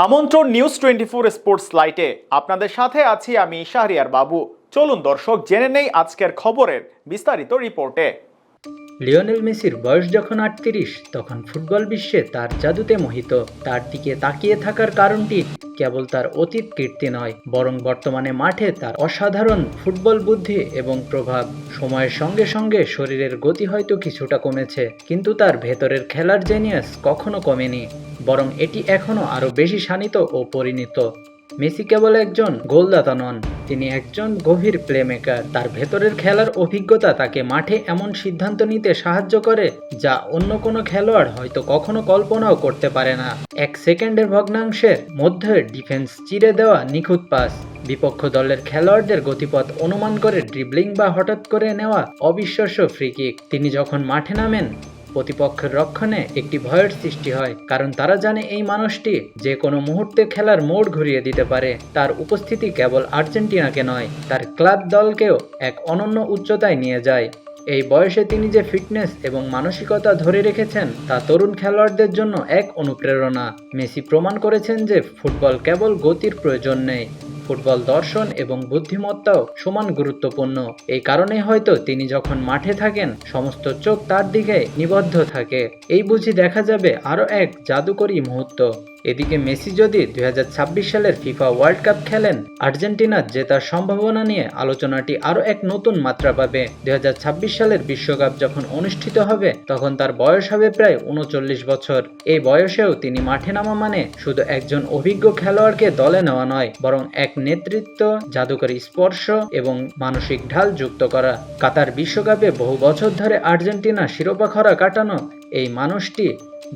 আমন্ত্রণ news twenty four sports লাইটে আপনাদের সাথে আছি আমি শাহরিয়ার বাবু। চলুন দর্শক, জেনে নেই আজকের খবরের বিস্তারিত রিপোর্টে। লিওনেল মেসির বয়স যখন আটত্রিশ, তখন ফুটবল বিশ্বে তার জাদুতে মোহিত। তার দিকে তাকিয়ে থাকার কারণটি কেবল তার অতীত কীর্তি নয়, বরং বর্তমানে মাঠে তার অসাধারণ ফুটবল বুদ্ধি এবং প্রভাব। সময়ের সঙ্গে সঙ্গে শরীরের গতি হয়তো কিছুটা কমেছে, কিন্তু তার ভেতরের খেলার জেনিয়াস কখনো কমেনি। বরং এটি এখনও আরও বেশি শানিত ও পরিণত। মেসি কেবল একজন গোলদাতা নন, তিনি একজন গভীর প্লেমেকার তার ভেতরের খেলার অভিজ্ঞতা তাকে মাঠে এমন সিদ্ধান্ত নিতে সাহায্য করে যা অন্য কোনো খেলোয়াড় হয়তো কখনো কল্পনাও করতে পারে না। এক সেকেন্ডের ভগ্নাংশের মধ্যে ডিফেন্স চিরে দেওয়া নিখুঁত পাস। বিপক্ষ দলের খেলোয়াড়দের গতিপথ অনুমান করে ড্রিবলিং বা হঠাৎ করে নেওয়া অবিশ্বাস্য ফ্রি কিক তিনি যখন মাঠে নামেন প্রতিপক্ষের রক্ষণে একটি ভয়ের সৃষ্টি হয়, কারণ তারা জানে এই মানুষটি যে কোনো মুহূর্তে খেলার মোড় ঘুরিয়ে দিতে পারে। তার উপস্থিতি কেবল আর্জেন্টিনাকে নয়, তার ক্লাব দলকেও এক অনন্য উচ্চতায় নিয়ে যায়। এই বয়সে তিনি যে ফিটনেস এবং মানসিকতা ধরে রেখেছেন, তা তরুণ খেলোয়াড়দের জন্য এক অনুপ্রেরণা। মেসি প্রমাণ করেছেন যে ফুটবল কেবল গতির প্রয়োজন নেই ফুটবল দর্শন এবং বুদ্ধিমত্তাও সমান গুরুত্বপূর্ণ। এই কারণে হয়তো তিনি যখন মাঠে থাকেন, সমস্ত চোখ তার দিকে নিবদ্ধ থাকে। এই বুঝি দেখা যাবে আরও এক জাদুকরী মুহূর্ত। এদিকে মেসি যদি দুই হাজার ছাব্বিশ সালের ফিফা ওয়ার্ল্ড কাপ খেলেন আর্জেন্টিনার জেতার সম্ভাবনা নিয়ে আলোচনাটি আরও এক নতুন মাত্রা পাবে। দুই হাজার ছাব্বিশ সালের বিশ্বকাপ যখন অনুষ্ঠিত হবে, তখন তার বয়স হবে প্রায় উনচল্লিশ বছর। এই বয়সেও তিনি মাঠে নামা মানে শুধু একজন অভিজ্ঞ খেলোয়াড়কে দলে নেওয়া নয়, বরং এক নেতৃত্ব, জাদুকরী স্পর্শ এবং মানসিক ঢাল যুক্ত করা। কাতার বিশ্বকাপে বহু বছর ধরে আর্জেন্টিনা শিরোপা খরা কাটানো এই মানুষটি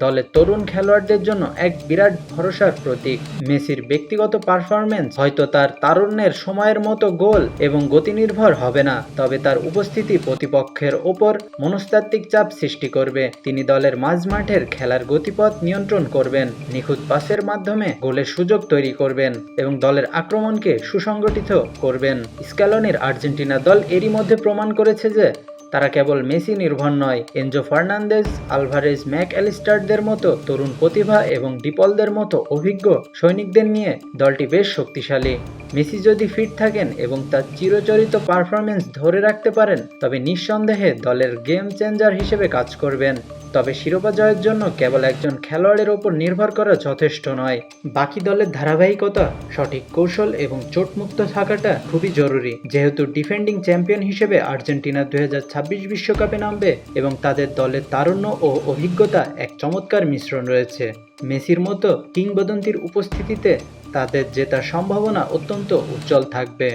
দলের তরুণ খেলোয়াড়দের জন্য এক বিরাট ভরসার প্রতীক। মেসির ব্যক্তিগত পারফরমেন্স হয়তো তার তারুণ্যের সময়ের মতো গোল এবং গতি নির্ভর হবে না, তবে তার উপস্থিতি প্রতিপক্ষের ওপর মনস্তাত্ত্বিক চাপ সৃষ্টি করবে। তিনি দলের মাঝমাঠের খেলার গতিপথ নিয়ন্ত্রণ করবেন, নিখুঁত পাসের মাধ্যমে গোলের সুযোগ তৈরি করবেন এবং দলের আক্রমণকে সুসংগঠিত করবেন। স্ক্যালনির আর্জেন্টিনা দল এরই মধ্যে প্রমাণ করেছে যে তারা কেবল মেসি নির্ভর নয়, এনজো ফার্নান্দেজ, আলভারেজ ম্যাক অ্যালিস্টারদের মতো তরুণ প্রতিভা এবং ডিপলদের মতো অভিজ্ঞ সৈনিকদের নিয়ে দলটি বেশ শক্তিশালী। মেসি যদি ফিট থাকেন এবং তার চিরচরিত পারফরমেন্স ধরে রাখতে পারেন, তবে নিঃসন্দেহে দলের গেম চেঞ্জার হিসেবে কাজ করবেন। তবে শিরোপা জয়ের জন্য কেবল একজন খেলোয়াড়ের ওপর নির্ভর করা যথেষ্ট নয়। বাকি দলের ধারাবাহিকতা, সঠিক কৌশল এবং চোটমুক্ত থাকাটা খুবই জরুরি। যেহেতু ডিফেন্ডিং চ্যাম্পিয়ন হিসেবে আর্জেন্টিনা দুই বিশ্বকাপে নামবে এবং তাদের দলের তারুণ্য ও অভিজ্ঞতা এক চমৎকার মিশ্রণ রয়েছে। মেসির মতো কিংবদন্তির উপস্থিতিতে তাদের জেতার সম্ভাবনা অত্যন্ত উজ্জ্বল থাকবে।